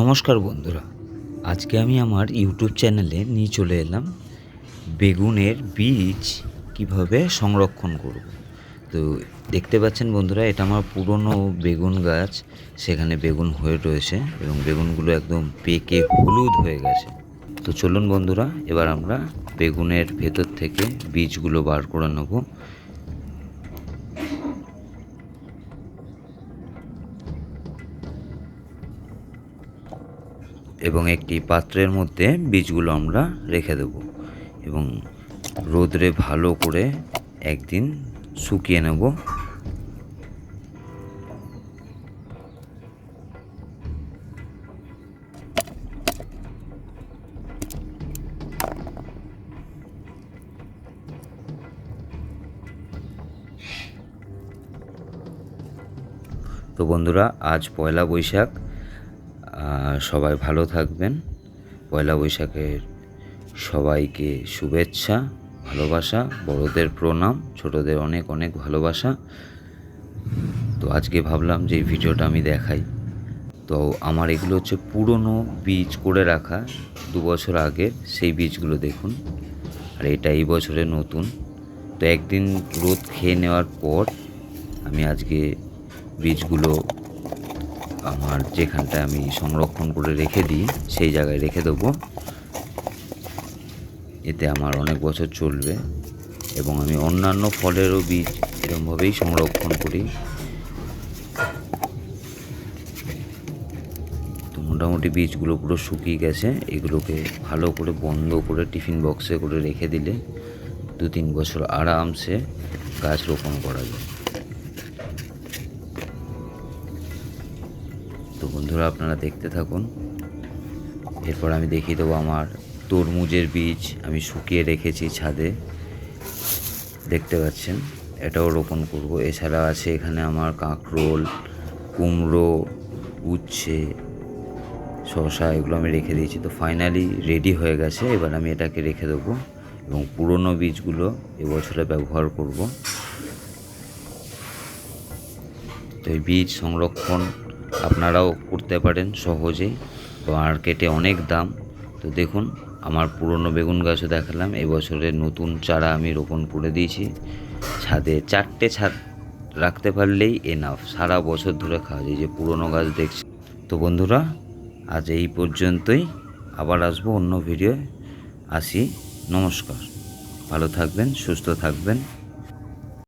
নমস্কার বন্ধুরা, আজকে আমি আমার ইউটিউব চ্যানেলে নিয়ে চলে এলাম বেগুনের বীজ কীভাবে সংরক্ষণ করব। তো দেখতে পাচ্ছেন বন্ধুরা, এটা আমার পুরনো বেগুন গাছ, সেখানে বেগুন হয়ে রয়েছে এবং বেগুনগুলো একদম পেকে হলুদ হয়ে গেছে। তো চলুন বন্ধুরা, এবার আমরা বেগুনের ভেতর থেকে বীজগুলো বার করে নেব। এবং একটি পাত্রের মধ্যে বীজগুলো আমরা রেখে দেব এবং রোদরে ভালো করে একদিন শুকিয়ে নেব। তো বন্ধুরা, আজ পয়লা বৈশাখ। সবাই ভালো থাকবেন। পয়লা বৈশাখের সবাইকে শুভেচ্ছা, ভালোবাসা, বড়দের প্রণাম, ছোটদের অনেক অনেক ভালোবাসা। তো আজকে ভাবলাম যে এই ভিডিওটা আমি দেখাই। তো আমার এগুলো হচ্ছে পুরনো বীজ করে রাখা, দু বছর আগের সেই বীজগুলো দেখুন। আর এটা এই বছরে নতুন। তো একদিন রোদ খেয়ে নেওয়ার পর আমি আজকে বীজগুলো আমার যেখানটায় আমি সংরক্ষণ করে রেখে দিই, সেই জায়গায় রেখে দেবো। এতে আমার অনেক বছর চলবে এবং আমি অন্যান্য ফলেরও বীজ এরকমভাবেই সংরক্ষণ করি। তো মোটামুটি বীজগুলো পুরো শুকিয়ে গেছে, এগুলোকে ভালো করে বন্ধ করে টিফিন বক্সে করে রেখে দিলে দু তিন বছর আরামসে গাছ রোপণ করা যায়। তো বন্ধুরা আপনারা দেখতে থাকুন। এরপর আমি দেখিয়ে দেবো আমার তরমুজের বীজ আমি শুকিয়ে রেখেছি ছাদে। দেখতে পাচ্ছেন, এটাও রোপণ করব। এছাড়া আছে এখানে আমার কাঁকরোল, কুমড়ো, উচ্ছে, শসা, এগুলো আমি রেখে দিয়েছি। তো ফাইনালি রেডি হয়ে গেছে, এবার আমি এটাকে রেখে দেবো এবং পুরনো বীজগুলো এবছরে ব্যবহার করব। তো এই বীজ সংরক্ষণ আপনারাও করতে পারেন সহজেই। তো মার্কেটে অনেক দাম। তো দেখুন, আমার পুরনো বেগুন গাছও দেখালাম। এবছরের নতুন চারা আমি রোপণ করে দিয়েছি। ছাদে চারটে ছাদ রাখতে পারলেই এনাফ সারা বছর ধরে খাওয়া যায়। যে পুরনো গাছ দেখছি। তো বন্ধুরা, আজ এই পর্যন্তই। আবার আসব অন্য ভিডিও আসি। নমস্কার। ভালো থাকবেন, সুস্থ থাকবেন।